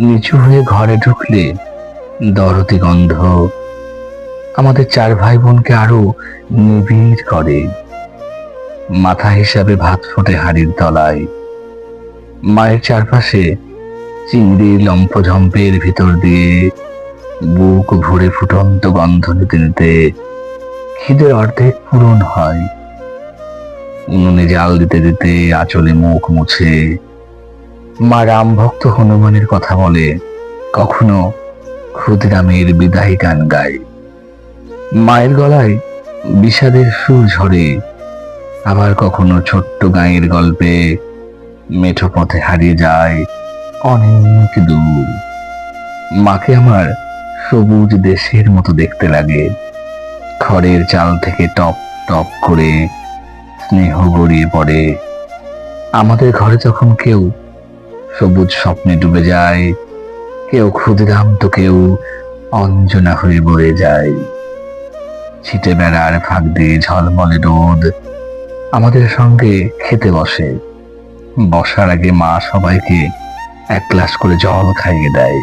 নিচু হয়ে ঘরে ঢুকলে দরতি গন্ধ। আমাদের চার ভাই বোনকে আরও নিবিড় করে। মাথা হিসাবে ভাত ফোটে হাড়ির তলায়। মায়ের চারপাশে চিংড়ি লম্ফঝম্পের ভিতর দিয়ে বুক ভরে ফুটন্ত গন্ধ নিতে নিতে খিদের অর্ধেক পূরণ হয়। উনুনে জাল দিতে দিতে আঁচলে মুখ মুছে মা রাম ভক্ত হনুমানের কথা বলে, কখনো ক্ষুদিরামের বিদায়ী গান গায়। মায়ের গলায় বিষাদের সুর ঝরে, আবার কখনো ছোট্ট গাঁয়ের গল্পে মেঠো পথে হারিয়ে যায় অনেক দূর। মাকে আমার সবুজ দেশের মতো দেখতে লাগে। খড়ের চাল থেকে টপ টপ করে স্নেহ গড়িয়ে পড়ে। আমাদের ঘরে যখন কেউ সবুজ স্বপ্নে ডুবে যায়। কেউ ক্ষুদিরাম তো কেউ অঞ্জনা হয়ে বয়ে যায়। ছিটে বেড়ার ফাঁক দিয়ে ঝলমলে রোদ। আমাদের সঙ্গে খেতে বসে। বসার আগে মা সবাইকে এক গ্লাস করে জল খাইয়ে দেয়।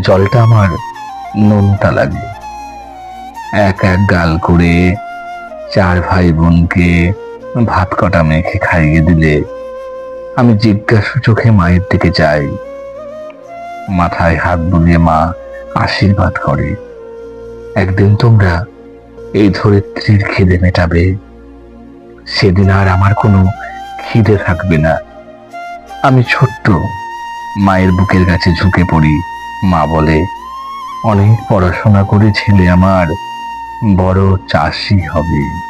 জলটা আমার নোনতা লাগে। এক এক গাল করে চার ভাই বোনকে ভাত কটা মেখে খাইয়ে দিলে আমি জিজ্ঞাসু চোখে মায়ের দিকে যাই। মাথায় হাত বুলিয়ে মা আশীর্বাদ করে। একদিন তোমরা এই ধরিত্রীর খিদে মেটাবে। সেদিন আর আমার কোনো খিদে থাকবে না। আমি ছোট্ট মায়ের বুকের কাছে ঝুঁকে পড়ি। মা বলে, অনেক পড়াশোনা করে ছেলে আমার, বড় চাষি হবে।